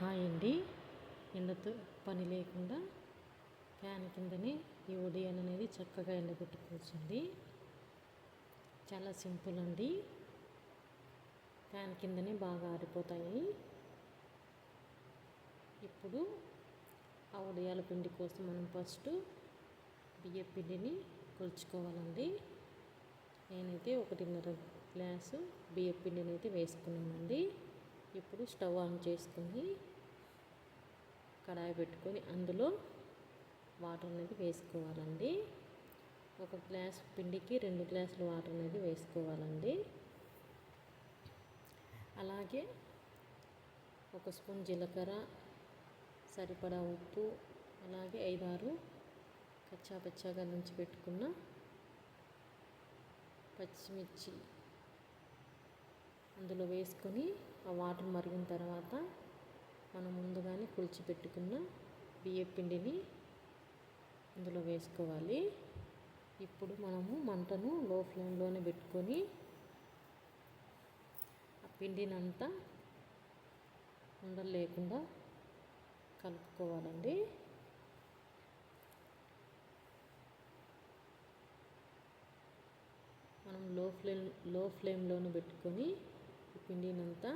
Hi అండి. ఎండతో పని లేకుండా ఫ్యాన్ కిందనే ఈ ఒడియన్ అనేది చక్కగా ఎండబెట్టుకోవచ్చండి. చాలా సింపుల్ అండి. ఫ్యాన్ కిందనే బాగా ఆరిపోతాయి. ఇప్పుడు ఆ ఉడియాల పిండి కోసం మనం ఫస్ట్ బియ్య పిండిని కొలుచుకోవాలండి. నేనైతే ఒకటిన్నర గ్లాసు బియ్య పిండిని అయితే వేసుకున్నానండి. ఇప్పుడు స్టవ్ ఆన్ చేసుకొని కడాయి పెట్టుకొని అందులో వాటర్ అనేది వేసుకోవాలండి. ఒక గ్లాస్ పిండికి రెండు గ్లాసులు వాటర్ అనేది వేసుకోవాలండి. అలాగే ఒక స్పూన్ జీలకర్ర సరిపడా ఉప్పు అలాగే ఐదారు కచ్చా పచ్చాగా నుంచి పెట్టుకున్న పచ్చిమిర్చి అందులో వేసుకొని ఆ వాటర్ మరిగిన తర్వాత మనం ముందుగానే కులిచి పెట్టుకున్న బియ్య పిండిని అందులో వేసుకోవాలి. ఇప్పుడు మనము మంటను లో ఫ్లేమ్లోనే పెట్టుకొని ఆ పిండిని అంతా ఉండలు లేకుండా కలుపుకోవాలండి. మనం లో ఫ్లేమ్లో ఫ్లేమ్లోనే పెట్టుకొని పిండినంతా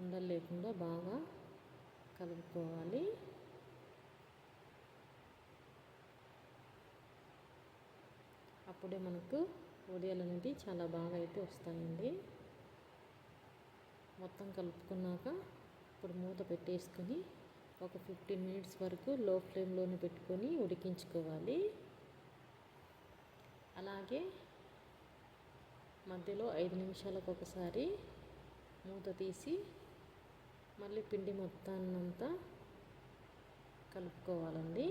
ఉండలు లేకుండా బాగా కలుపుకోవాలి. అప్పుడే మనకు వడియాలు అనేది చాలా బాగా అయితే వస్తాయండి. మొత్తం కలుపుకున్నాక ఇప్పుడు మూత పెట్టేసుకొని ఒక ఫిఫ్టీన్ మినిట్స్ వరకు లో ఫ్లేమ్లోనే పెట్టుకొని ఉడికించుకోవాలి. అలాగే మధ్యలో ఐదు నిమిషాలకు ఒకసారి మూత తీసి మళ్ళీ పిండి మొత్తాన్నంతా కలుపుకోవాలండి.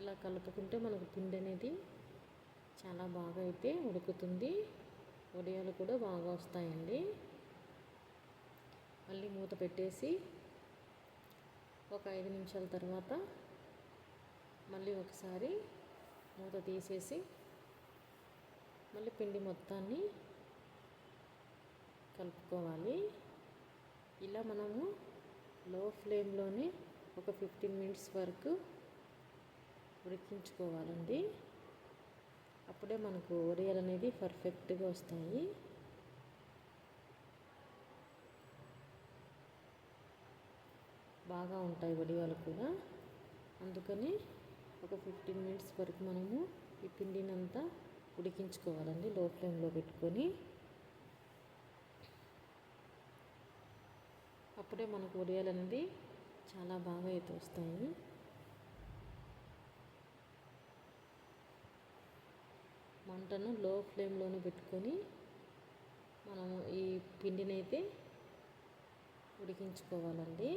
ఇలా కలుపుకుంటే మనకు పిండి అనేది చాలా బాగా అయితే ఉడుకుతుంది. వడియాలు కూడా బాగా వస్తాయండి. మళ్ళీ మూత పెట్టేసి ఒక ఐదు నిమిషాల తర్వాత మళ్ళీ ఒకసారి మూత తీసేసి మళ్ళీ పిండి మొత్తాన్ని కలుపుకోవాలి. ఇలా మనము లో ఫ్లేమ్లోనే ఒక ఫిఫ్టీన్ మినిట్స్ వరకు ఉడికించుకోవాలండి. అప్పుడే మనకు ఒరియలు అనేది పర్ఫెక్ట్గా వస్తాయి. బాగా ఉంటాయి వడియాలు కూడా. అందుకని ఒక ఫిఫ్టీన్ మినిట్స్ వరకు మనము ఈ పిండినంతా ఉడికించుకోవాలండి లో ఫ్లేమ్లో పెట్టుకొని. అప్పుడే మనకు వడియాలు అనేది చాలా బాగా అయితే వస్తాయి. మంటను లో ఫ్లేమ్లోనే పెట్టుకొని మనము ఈ పిండిని అయితే ఉడికించుకోవాలండి.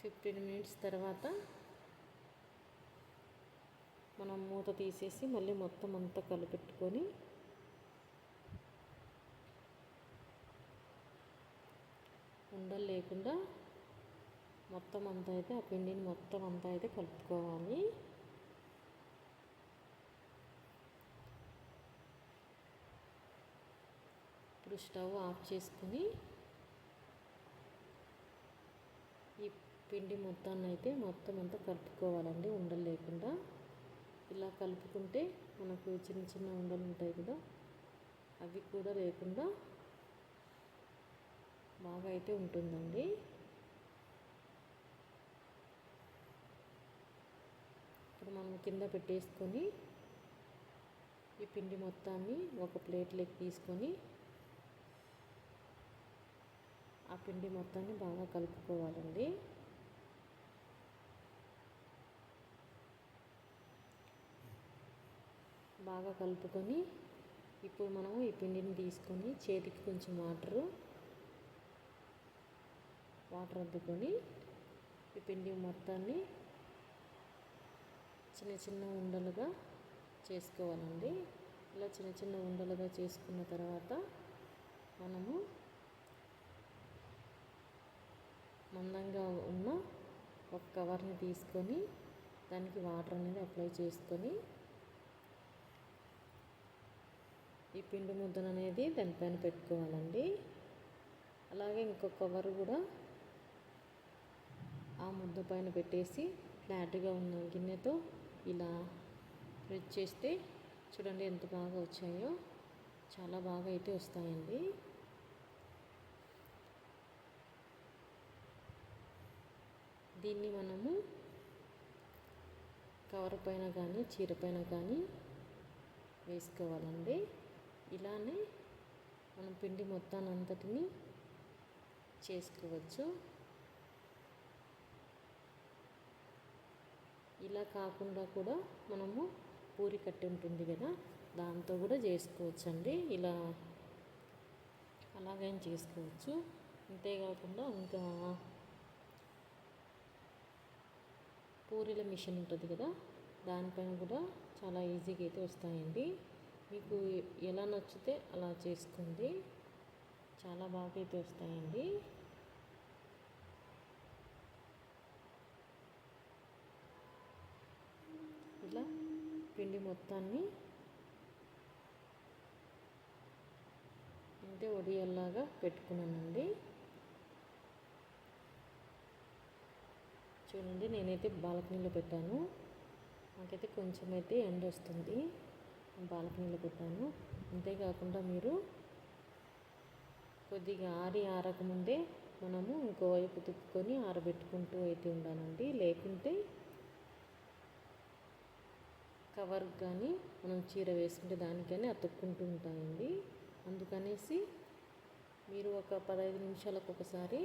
ఫిఫ్టీన్ మినిట్స్ తర్వాత మనం మూత తీసేసి మళ్ళీ మొత్తం అంతా కలిపెట్టుకొని ఉండలు లేకుండా మొత్తం అంతా అయితే ఆ పిండిని మొత్తం అంతా అయితే కలుపుకోవాలి. ఇప్పుడు స్టవ్ ఆఫ్ చేసుకుని ఈ పిండి మొత్తాన్ని అయితే మొత్తం అంతా కలుపుకోవాలండి ఉండలు లేకుండా. ఇలా కలుపుకుంటే మనకు చిన్న చిన్న ఉండలు ఉంటాయి కదా అవి కూడా లేకుండా బాగా అయితే ఉంటుందండి. ఇప్పుడు మనం కింద పెట్టేసుకొని ఈ పిండి మొత్తాన్ని ఒక ప్లేట్లోకి తీసుకొని ఆ పిండి మొత్తాన్ని బాగా కలుపుకోవాలండి. బాగా కలుపుకొని ఇప్పుడు మనము ఈ పిండిని తీసుకొని చేతికి కొంచెం వాటరు వాటర్ అద్దుకొని ఈ పిండి మొత్తాన్ని చిన్న చిన్న ఉండలుగా చేసుకోవాలండి. ఇలా చిన్న చిన్న ఉండలుగా చేసుకున్న తర్వాత మనము మందంగా ఉన్న ఒక కవర్ని తీసుకొని దానికి వాటర్ అనేది అప్లై చేసుకొని ఈ పిండి ముద్దను అనేది దానిపైన పెట్టుకోవాలండి. అలాగే ఇంకొక కవర్ కూడా ఆ ముద్ద పైన పెట్టేసి ఫ్లాట్గా ఉన్న గిన్నెతో ఇలా ప్రెస్ చేస్తే చూడండి ఎంత బాగా వచ్చాయో. చాలా బాగా అయితే వస్తాయండి. దీన్ని మనము కవర్ పైన కానీ చీర పైన కానీ వేసుకోవాలండి. ఇలానే మనం పిండి మొత్తాన్ని అంతటిని చేసుకోవచ్చు. ఇలా కాకుండా కూడా మనము పూరి కట్టి ఉంటుంది కదా దాంతో కూడా చేసుకోవచ్చు అండి ఇలా అలాగైనా చేసుకోవచ్చు. అంతేకాకుండా ఇంకా పూరీల మిషన్ ఉంటుంది కదా దానిపైన కూడా చాలా ఈజీగా అయితే వస్తాయండి. మీకు ఎలా నచ్చితే అలా చేసుకోండి. చాలా బాగా అయితే వస్తాయండి. ఇలా పిండి మొత్తాన్ని అంటే ఒడియల్లాగా పెట్టుకున్నానండి. చూడండి నేనైతే బాల్కనీలో పెట్టాను. నాకైతే కొంచెం అయితే ఎండ వస్తుంది బాల్కనీలో పెట్టాను. అంతేకాకుండా మీరు కొద్దిగా ఆరి ఆరకముందే మనము ఇంకోవైపు తిప్పుకొని ఆరబెట్టుకుంటూ అయితే ఉండాలండి. లేకుంటే కవర్ కానీ మనం చీర వేసుకుంటే దానికని అతుక్కుంటూ ఉంటాయండి. అందుకనేసి మీరు ఒక పదహైదు నిమిషాలకు ఒకసారి